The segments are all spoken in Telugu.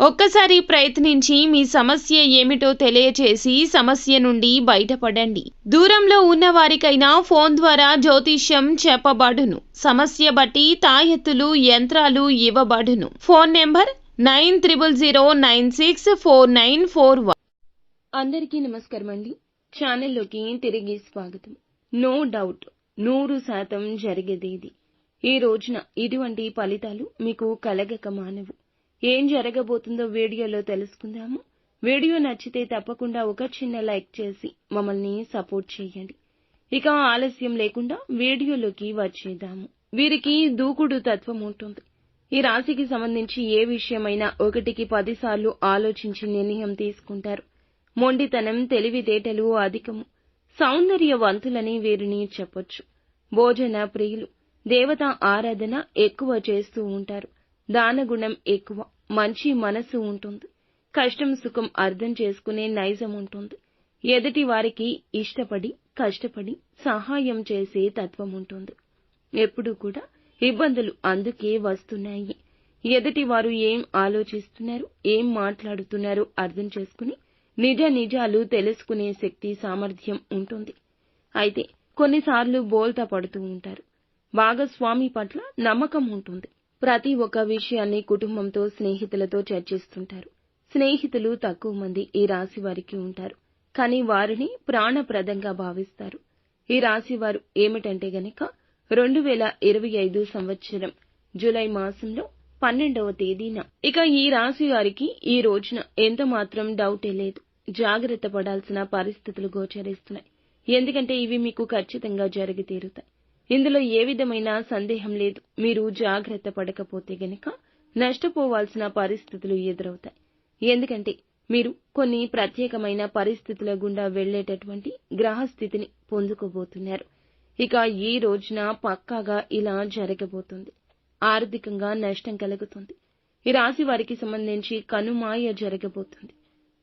ఒక్కసారి ప్రయత్నించి మీ సమస్య ఏమిటో తెలియచేసి సమస్య నుండి బయటపడండి. దూరంలో ఉన్న వారికైనా ఫోన్ ద్వారా జ్యోతిష్యం చెప్పబడును. సమస్య బట్టి తాయెత్తులు యంత్రాలు ఇవ్వబడును. Phone number nine triple zero nine six four nine four one. అందరికీ నమస్కారం అండి. ఛానల్లోకి తిరిగి స్వాగతం. నో డౌట్ నూరు శాతం జరిగేది ఈ రోజున ఇటువంటి ఫలితాలు మీకు కలగక మానవు. ఏం జరగబోతుందో వీడియోలో తెలుసుకుందాము. వీడియో నచ్చితే తప్పకుండా ఒక చిన్న లైక్ చేసి మమ్మల్ని సపోర్ట్ చేయండి. ఇక ఆలస్యం లేకుండా వీడియోలోకి వచ్చేద్దాము. వీరికి దూకుడు తత్వం ఉంటుంది. ఈ రాశికి సంబంధించి ఏ విషయమైనా ఒకటికి పదిసార్లు ఆలోచించి నిర్ణయం తీసుకుంటారు. మొండితనం తెలివితేటలు అధికము. సౌందర్యవంతులని వీరిని చెప్పొచ్చు. భోజన ప్రియులు దేవత ఆరాధన ఎక్కువ చేస్తూ ఉంటారు. దానగుణం ఎక్కువ మంచి మనసు ఉంటుంది. కష్టం సుఖం అర్థం చేసుకునే నైజం ఉంటుంది. ఎదుటి వారికి ఇష్టపడి కష్టపడి సహాయం చేసే తత్వం ఉంటుంది. ఎప్పుడు కూడా ఇబ్బందులు అందుకే వస్తున్నాయి. ఎదుటి వారు ఏం ఆలోచిస్తున్నారు ఏం మాట్లాడుతున్నారు అర్థం చేసుకుని నిజ నిజాలు తెలుసుకునే శక్తి సామర్థ్యం ఉంటుంది. అయితే కొన్నిసార్లు బోల్తా పడుతూ ఉంటారు. భాగస్వామి పట్ల నమ్మకం ఉంటుంది. ప్రతి ఒక్క విషయాన్ని కుటుంబంతో స్నేహితులతో చర్చిస్తుంటారు. స్నేహితులు తక్కువ మంది ఈ రాశి వారికి ఉంటారు. కానీ వారిని ప్రాణప్రదంగా భావిస్తారు. ఈ రాశి వారు ఏమిటంటే గనక రెండు వేల ఇరవై ఐదు సంవత్సరం జూలై మాసంలో పన్నెండవ తేదీన. ఇక ఈ రాశి వారికి ఈ రోజున ఎంత మాత్రం డౌటే లేదు. జాగ్రత్త పడాల్సిన పరిస్థితులు గోచరిస్తున్నాయి. ఎందుకంటే ఇవి మీకు ఖచ్చితంగా జరిగి తీరుతాయి. ఇందులో ఏ విధమైన సందేహం లేదు. మీరు జాగ్రత్త పడకపోతే గనక నష్టపోవాల్సిన పరిస్థితులు ఎదురవుతాయి. ఎందుకంటే మీరు కొన్ని ప్రత్యేకమైన పరిస్థితుల గుండా వెళ్ళేటటువంటి గ్రహస్థితిని పొందుకోబోతున్నారు. ఇక ఈ రోజున పక్కాగా ఇలా జరగబోతుంది. ఆర్థికంగా నష్టం కలుగుతుంది. ఈ రాశి వారికి సంబంధించి కనుమాయ జరగబోతుంది.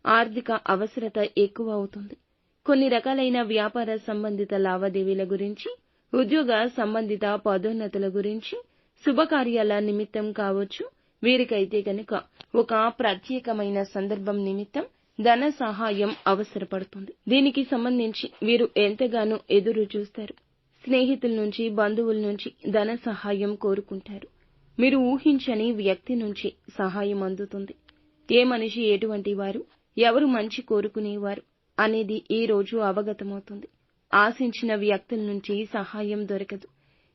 ఆర్థిక అవసరత ఎక్కువ అవుతుంది. కొన్ని రకాలైన వ్యాపార సంబంధిత లావాదేవీల గురించి ఉద్యోగ సంబంధిత పదోన్నతుల గురించి శుభకార్యాల నిమిత్తం కావచ్చు. వీరికైతే కనుక ఒక ప్రత్యేకమైన సందర్భం నిమిత్తం ధన సహాయం అవసరపడుతుంది. దీనికి సంబంధించి వీరు ఎంతగానో ఎదురు చూస్తారు. స్నేహితుల నుంచి బంధువుల నుంచి ధన సహాయం కోరుకుంటారు. మీరు ఊహించని వ్యక్తి నుంచి సహాయం అందుతుంది. ఏ మనిషి ఎటువంటి వారు ఎవరు మంచి కోరుకునేవారు అనేది ఈ రోజు అవగతమవుతుంది. ఆశించిన వ్యక్తుల నుంచి సహాయం దొరకదు.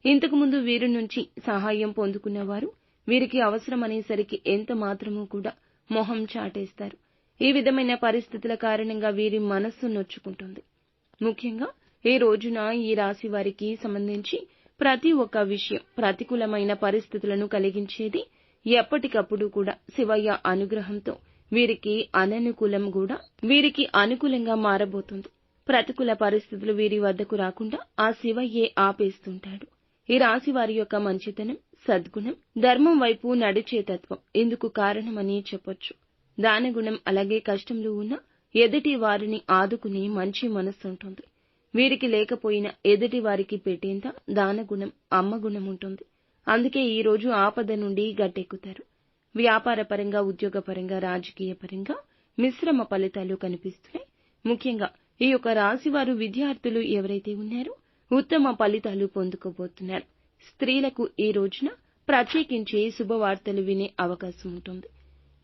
ఇంతకు ముందు వీరి నుంచి సహాయం పొందుకున్నవారు వీరికి అవసరమనేసరికి ఎంత మాత్రమూ కూడా మొహం చాటేస్తారు. ఈ విధమైన పరిస్థితుల కారణంగా వీరి మనస్సు నొచ్చుకుంటుంది. ముఖ్యంగా ఈ రోజున ఈ రాశి వారికి సంబంధించి ప్రతి ఒక్క విషయం ప్రతికూలమైన పరిస్థితులను కలిగించేది ఎప్పటికప్పుడు కూడా శివయ్య అనుగ్రహంతో వీరికి అననుకూలం కూడా వీరికి అనుకూలంగా మారబోతుంది. ప్రతికూల పరిస్థితులు వీరి వద్దకు రాకుండా ఆ శివయ్యే ఆపేస్తుంటాడు? ఈ రాశి వారి యొక్క మంచితనం సద్గుణం ధర్మం వైపు నడిచే తత్వం ఇందుకు కారణమని చెప్పొచ్చు. దానగుణం అలాగే కష్టంలో ఉన్న ఎదుటి వారిని ఆదుకునే మంచి మనస్సు ఉంటుంది. వీరికి లేకపోయినా ఎదుటి వారికి పెట్టేంత దానగుణం అమ్మగుణం ఉంటుంది. అందుకే ఈ రోజు ఆపద నుండి గట్టెక్కుతారు. వ్యాపార పరంగా ఉద్యోగపరంగా రాజకీయ పరంగా మిశ్రమ ఫలితాలు కనిపిస్తున్నాయి. ముఖ్యంగా ఈ యొక్క రాశివారు విద్యార్థులు ఎవరైతే ఉన్నారో ఉత్తమ ఫలితాలు పొందుకోబోతున్నారు. స్త్రీలకు ఈ రోజున ప్రత్యేకించి శుభవార్తలు వినే అవకాశం ఉంటుంది.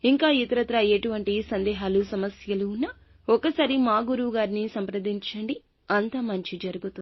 ఇంకా ఇతరత్ర ఎటువంటి సందేహాలు సమస్యలు ఉన్నా ఒకసారి మా గురువు గారిని సంప్రదించండి. అంతా మంచి జరుగుతుంది.